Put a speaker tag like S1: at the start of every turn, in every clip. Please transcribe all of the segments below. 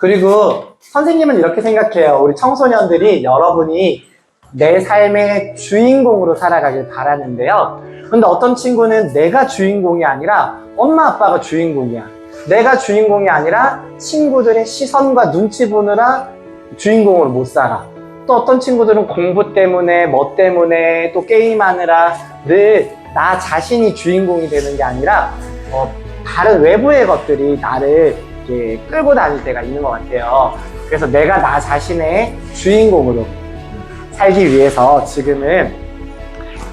S1: 그리고 선생님은 이렇게 생각해요. 우리 청소년들이 여러분이 내 삶의 주인공으로 살아가길 바라는데요. 근데 어떤 친구는 내가 주인공이 아니라 엄마 아빠가 주인공이야. 내가 주인공이 아니라 친구들의 시선과 눈치 보느라 주인공으로 못 살아. 또 어떤 친구들은 공부 때문에 뭐 때문에 또 게임하느라 늘 나 자신이 주인공이 되는 게 아니라 어, 다른 외부의 것들이 나를 이렇게 끌고 다닐 때가 있는 것 같아요. 그래서 내가 나 자신의 주인공으로 살기 위해서 지금은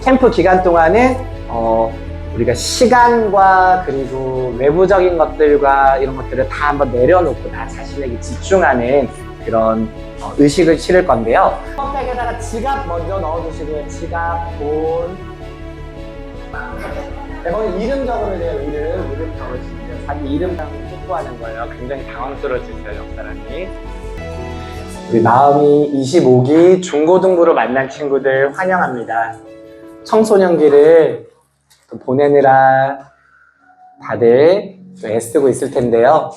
S1: 캠프 기간 동안은 어, 우리가 시간과 그리고 외부적인 것들과 이런 것들을 다 한번 내려놓고 나 자신에게 집중하는 그런 어, 의식을 치를 건데요. 백에다가 지갑 먼저 넣어주시고요. 지갑, 돈. 네, 거기 이름 적으면 돼요 이름, 이름 적으시면 자기 이름랑 뽀뽀하는 거예요. 굉장히 당황스러워지세요, 옆 사람이. 우리 마음이 25기 중고등부로 만난 친구들 환영합니다. 청소년기를 또 보내느라 다들 또 애쓰고 있을 텐데요.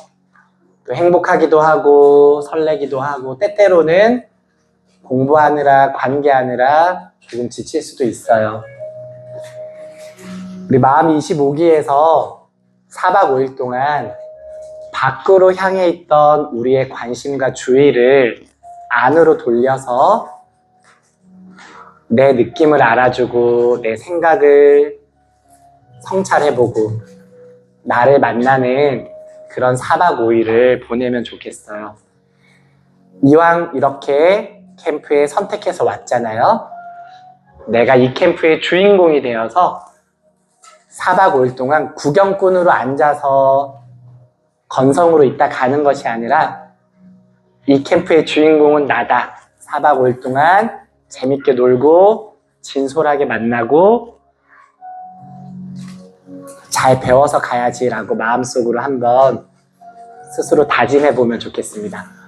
S1: 또 행복하기도 하고 설레기도 하고 때때로는 공부하느라 관계하느라 조금 지칠 수도 있어요. 우리 마음 25기에서 4박 5일 동안 밖으로 향해 있던 우리의 관심과 주의를 안으로 돌려서 내 느낌을 알아주고 내 생각을 성찰해보고 나를 만나는 그런 4박 5일을 보내면 좋겠어요. 이왕 이렇게 캠프에 선택해서 왔잖아요. 내가 이 캠프의 주인공이 되어서 4박 5일 동안 구경꾼으로 앉아서 건성으로 있다 가는 것이 아니라 이 캠프의 주인공은 나다. 4박 5일 동안 재밌게 놀고 진솔하게 만나고 잘 배워서 가야지라고 마음속으로 한번 스스로 다짐해 보면 좋겠습니다.